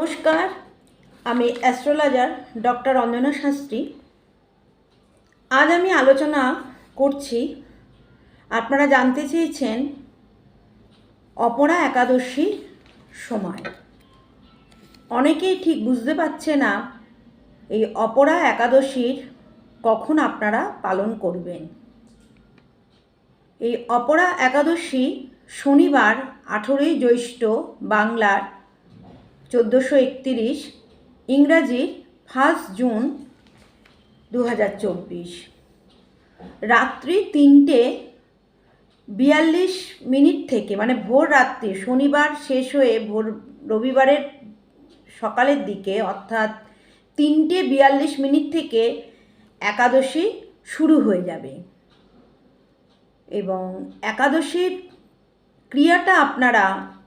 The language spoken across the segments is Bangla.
নমস্কার, আমি অ্যাস্ট্রোলজার ডক্টর অঞ্জনা শাস্ত্রী। আজ আমি আলোচনা করছি, আপনারা জানতে চেয়েছেন, অপরা একাদশী সময়। অনেকেই ঠিক বুঝতে পারছে না এই অপরা একাদশীর কখন আপনারা পালন করবেন। এই অপরা একাদশী শনিবার আঠেরোই জ্যৈষ্ঠ বাংলার চোদ্দোশো একতিরিশ ইংরাজির ফার্স্ট জুন দু হাজার চব্বিশ। রাত্রি তিনটে বিয়াল্লিশ মিনিট থেকে মানে ভোর রাত্রি, শনিবার শেষ হয়ে ভোর রবিবারের সকালের দিকে, অর্থাৎ তিনটে বিয়াল্লিশ মিনিট থেকে একাদশী শুরু হয়ে যাবে। এবং একাদশীর ক্রিয়াটা আপনারা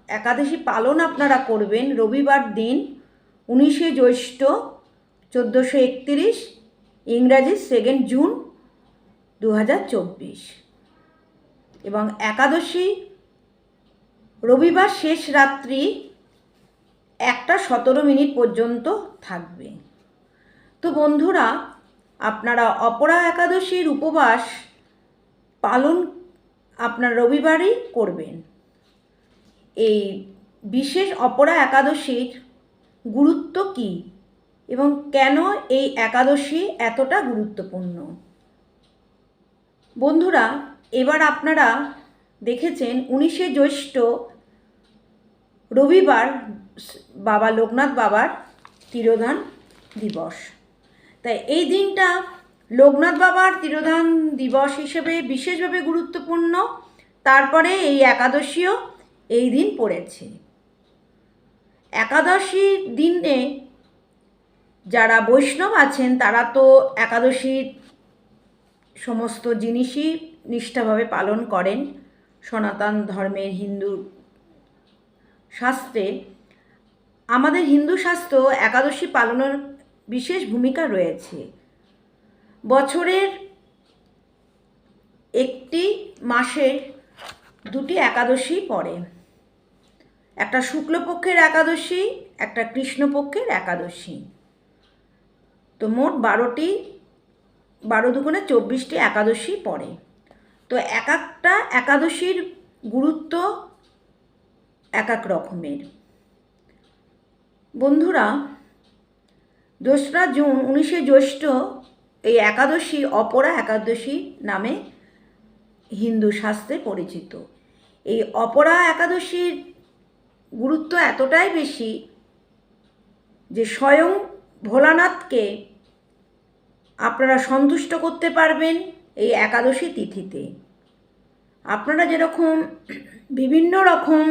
একাদশী পালন আপনারা করবেন। রবিবার দিন উনিশে জ্যৈষ্ঠ চোদ্দোশো একতিরিশ, ইংরাজি সেকেন্ড জুন দু হাজার চব্বিশ। এবং একাদশী রবিবার শেষ রাত্রি একটা সতেরো মিনিট পর্যন্ত থাকবে। তো বন্ধুরা, আপনারা অপরা একাদশীর উপবাস পালন আপনার রবিবারই করবেন। এই বিশেষ অপরা একাদশীর গুরুত্ব কী? এবং কেন এই একাদশী এতটা গুরুত্বপূর্ণ? বন্ধুরা, এবার আপনারা দেখেছেন উনিশে জ্যৈষ্ঠ রবিবার বাবা লোকনাথ বাবার তিরোধান দিবস। তাই এই দিনটা লোকনাথ বাবার তিরোধান দিবস হিসেবে বিশেষভাবে গুরুত্বপূর্ণ। তারপরে এই একাদশীও এই দিন পড়েছে। একাদশী দিনে যারা বৈষ্ণব আছেন, তারা তো একাদশীর সমস্ত জিনিসই নিষ্ঠাভাবে পালন করেন। সনাতন ধর্মের হিন্দু শাস্ত্রে। আমাদের হিন্দু শাস্ত্র একাদশী পালনের বিশেষ ভূমিকা রয়েছে। বছরের একটি মাসের দুটি একাদশী পড়ে। একটা শুক্লপক্ষের একাদশী, একটা কৃষ্ণপক্ষের একাদশী। তো মোট বারোটি, বারো দুগুণে চব্বিশটি একাদশী পড়ে। তো এক একটা একাদশীর গুরুত্ব এক এক রকমের। বন্ধুরা দোসরা জুন উনিশে জ্যৈষ্ঠ এই একাদশী অপরা একাদশী নামে হিন্দু শাস্ত্রে পরিচিত। এই অপরা একাদশীর গুরুত্ব এতটাই বেশি যে স্বয়ং ভোলানাথকে আপনারা সন্তুষ্ট করতে পারবেন এই একাদশী তিথিতে। আপনারা যেরকম বিভিন্ন রকম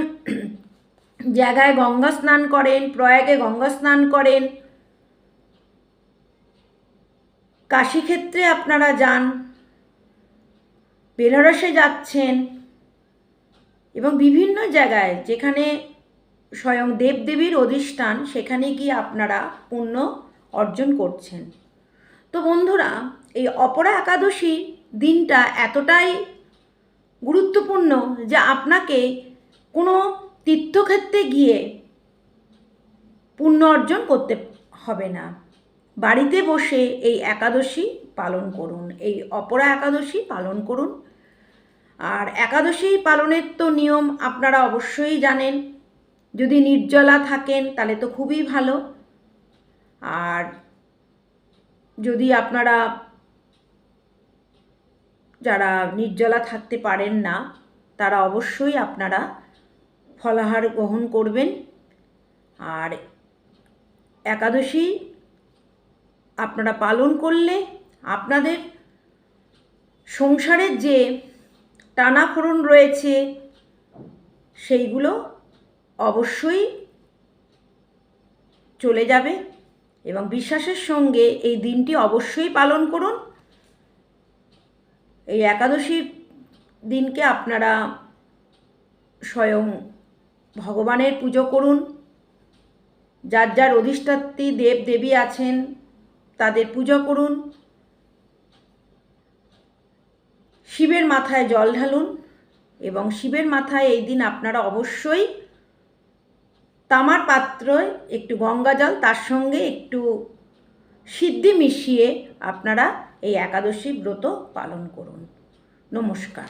জায়গায় গঙ্গা স্নান করেন, প্রয়াগে গঙ্গা স্নান করেন, কাশীক্ষেত্রে আপনারা যান, বেনারসে যাচ্ছেন এবং বিভিন্ন জায়গায় যেখানে স্বয়ং দেবদেবীর অধিষ্ঠান, সেখানে গিয়ে আপনারা পুণ্য অর্জন করছেন। তো বন্ধুরা, এই অপরা একাদশী দিনটা এতটাই গুরুত্বপূর্ণ যে আপনাকে কোনো তীর্থক্ষেত্রে গিয়ে পুণ্য অর্জন করতে হবে না। বাড়িতে বসে এই একাদশী পালন করুন, এই অপরা একাদশী পালন করুন। আর একাদশী পালনের তো নিয়ম আপনারা অবশ্যই জানেন যদি নির্জলা থাকেন, তাহলে তো খুবই ভালো। আর যদি আপনারা যারা নির্জলা থাকতে পারেন না, তারা অবশ্যই আপনারা ফলাহার গ্রহণ করবেন। আর একাদশী আপনারা পালন করলে আপনাদের সংসারের যে টানাফোড়ন রয়েছে, সেইগুলো অবশ্যই চলে যাবে এবং বিশ্বাসের সঙ্গে এই দিনটি অবশ্যই পালন করুন। এই একাদশীর দিনকে আপনারা স্বয়ং ভগবানের পুজো করুন। যার যার অধিষ্ঠাত্রী দেব দেবী আছেন, তাদের পুজো করুন। শিবের মাথায় জল ঢালুন এবং শিবের মাথায় এই দিন আপনারা অবশ্যই তামার পাত্রয় একটু গঙ্গা জল, তার সঙ্গে একটু সিদ্ধি মিশিয়ে আপনারা এই একাদশী ব্রত পালন করুন। নমস্কার।